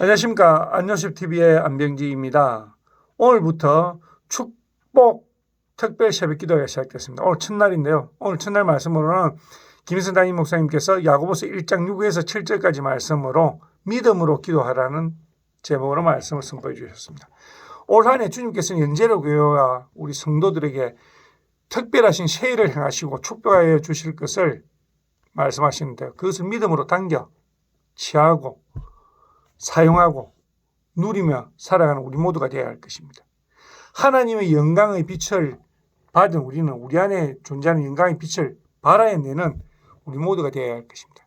안녕하십니까. 안녕십TV의 안병지입니다. 오늘부터 축복 특별 새벽 기도가 시작됐습니다. 오늘 첫날인데요. 오늘 첫날 말씀으로는 김희선 담임 목사님께서 야고보서 1장 6에서 7절까지 말씀으로 믿음으로 기도하라는 제목으로 말씀을 선보여 주셨습니다. 올 한해 주님께서는 연재로 교회와 우리 성도들에게 특별하신 세일을 행하시고 축복하여 주실 것을 말씀하시는데요. 그것을 믿음으로 당겨 취하고 사용하고 누리며 살아가는 우리 모두가 되어야 할 것입니다. 하나님의 영광의 빛을 받은 우리는 우리 안에 존재하는 영광의 빛을 발하여내는 우리 모두가 되어야 할 것입니다.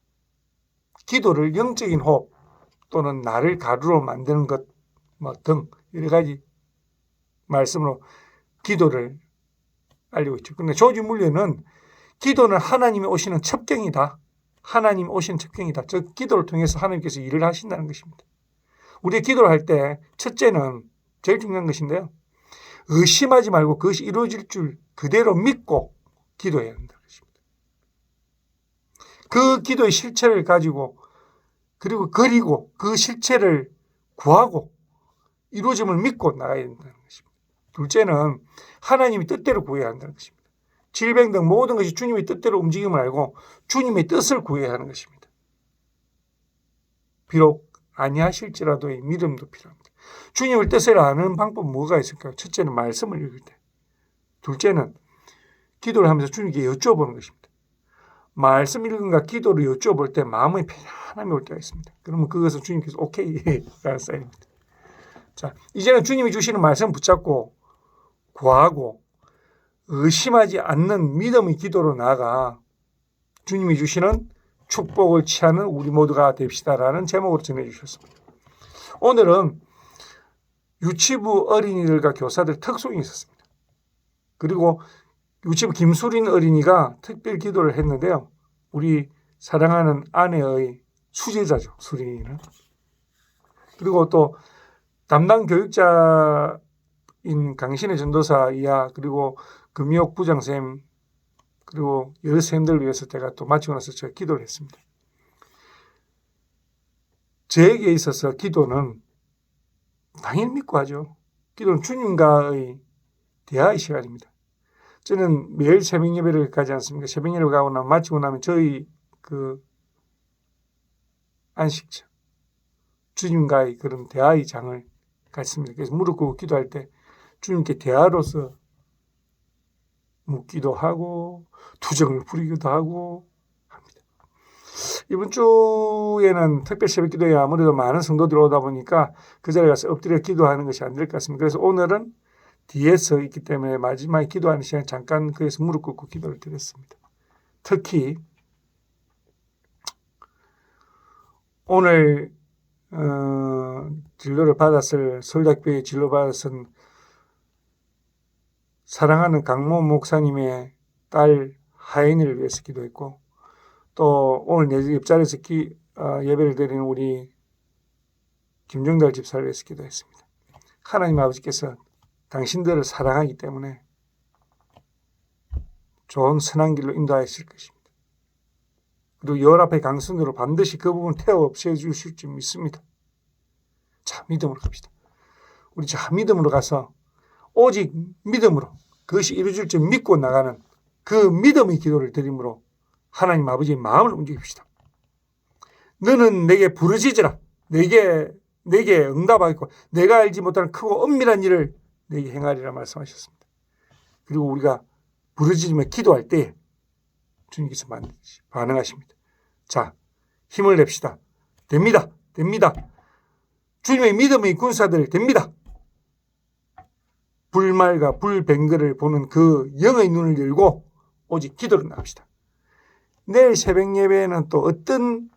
기도를 영적인 호흡 또는 나를 가루로 만드는 것 뭐 등 여러 가지 말씀으로 기도를 알리고 있죠. 그런데 조지 물리는 기도는 하나님이 오시는 첩경이다. 하나님 오신 첩경이다. 즉 기도를 통해서 하나님께서 일을 하신다는 것입니다. 우리가 기도를 할 때 첫째는 제일 중요한 것인데요. 의심하지 말고 그것이 이루어질 줄 그대로 믿고 기도해야 한다는 것입니다. 그 기도의 실체를 가지고 그리고 그리고 그 실체를 구하고 이루어짐을 믿고 나가야 된다는 것입니다. 둘째는 하나님이 뜻대로 구해야 한다는 것입니다. 질병 등 모든 것이 주님의 뜻대로 움직임을 알고 주님의 뜻을 구해야 하는 것입니다. 비록 아니하실지라도의 믿음도 필요합니다. 주님의 뜻을 아는 방법은 뭐가 있을까요? 첫째는 말씀을 읽을 때. 둘째는 기도를 하면서 주님께 여쭤보는 것입니다. 말씀 읽은가 기도를 여쭤볼 때 마음의 편안함이 올 때가 있습니다. 그러면 그것을 주님께서 오케이 라는 사인입니다. 자, 이제는 주님이 주시는 말씀 붙잡고 구하고 의심하지 않는 믿음의 기도로 나아가 주님이 주시는 축복을 취하는 우리 모두가 됩시다라는 제목으로 전해주셨습니다. 오늘은 유치부 어린이들과 교사들 특송이 있었습니다. 그리고 유치부 김수린 어린이가 특별 기도를 했는데요. 우리 사랑하는 아내의 수제자죠, 수린이는. 그리고 또 담당 교육자 인 강신의 전도사 이하 그리고 금욕 부장쌤 그리고 여러 선생님들을 위해서 제가 또 마치고 나서 제가 기도를 했습니다. 저에게 있어서 기도는 당연히 믿고 하죠. 기도는 주님과의 대화의 시간입니다. 저는 매일 새벽 예배를 가지 않습니까? 새벽 예배를 가고 나면 마치고 나면 저희 그 안식처 주님과의 그런 대화의 장을 갖습니다. 그래서 무릎 꿇고 기도할 때 주님께 대화로서 묻기도 하고 투정을 부리기도 하고 합니다. 이번 주에는 특별 새벽 기도에 아무래도 많은 성도들이 오다 보니까 그 자리에 가서 엎드려 기도하는 것이 안 될 것 같습니다. 그래서 오늘은 뒤에 서 있기 때문에 마지막에 기도하는 시간에 잠깐 그래서 무릎 꿇고 기도를 드렸습니다. 특히 오늘 어, 진료를 받았을 서울대학교에 진료 받았은 사랑하는 강모 목사님의 딸 하인을 위해서 기도했고 또 오늘 내 옆자리에서 기, 어, 예배를 드리는 우리 김정달 집사를 위해서 기도했습니다. 하나님 아버지께서 당신들을 사랑하기 때문에 좋은 선한 길로 인도하실 것입니다. 그리고 열 앞에 강선으로 반드시 그 부분 태워 없애 주실 줄 믿습니다. 자, 믿음으로 갑시다. 우리 자, 믿음으로 가서 오직 믿음으로 그것이 이루어질 줄 믿고 나가는 그 믿음의 기도를 드림으로 하나님 아버지의 마음을 움직입시다. 너는 내게 부르짖으라. 내게 내게 응답하겠고 내가 알지 못하는 크고 엄밀한 일을 내게 행하리라 말씀하셨습니다. 그리고 우리가 부르짖으며 기도할 때 주님께서 반응하십니다. 자, 힘을 냅시다. 됩니다. 됩니다. 주님의 믿음의 군사들 됩니다. 불말과 불뱅글을 보는 그 영의 눈을 열고 오직 기도를 나갑시다. 내일 새벽 예배에는 또 어떤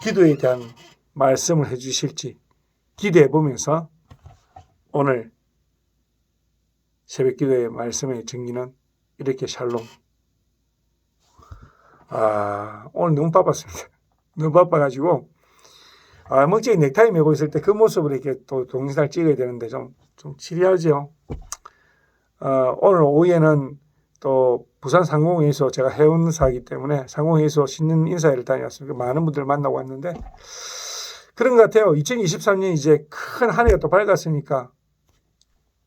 기도에 대한 말씀을 해주실지 기대해 보면서 오늘 새벽 기도의 말씀의 정리는 이렇게 샬롬. 아, 오늘 너무 바빴습니다. 너무 바빠가지고, 아, 멋지게 넥타이 메고 있을 때 그 모습을 이렇게 또 동영상을 찍어야 되는데 좀, 좀 치리하죠. 어, 오늘 오후에는 또 부산 상공회의소 제가 해운사이기 때문에 상공회의소 신년 인사회를 다녀왔습니다. 많은 분들 만나고 왔는데 그런 것 같아요. 2023년 이제 큰 한 해가 또 밝았으니까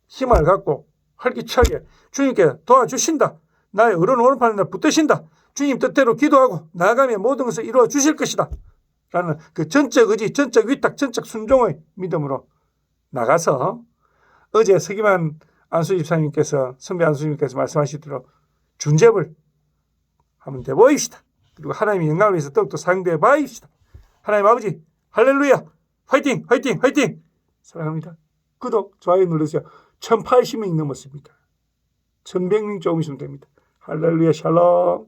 힘을 갖고 활기차게 주님께 도와주신다. 나의 어려운 오른팔에 날 붙드신다. 주님 뜻대로 기도하고 나아가며 모든 것을 이루어 주실 것이다. 라는 그 전적 의지, 전적 위탁, 전적 순종의 믿음으로 나가서 어제 서기만 안수 집사님께서 선배 안수님께서 말씀하시도록 준접을 한번 돼보입시다. 그리고 하나님의 영광을 위해서 더욱더 사용되어 봐입시다. 하나님 아버지 할렐루야 화이팅 화이팅 화이팅 사랑합니다. 구독 좋아요 눌러주세요. 1080명이 넘었습니다. 1100명 조금이면 됩니다. 할렐루야 샬롬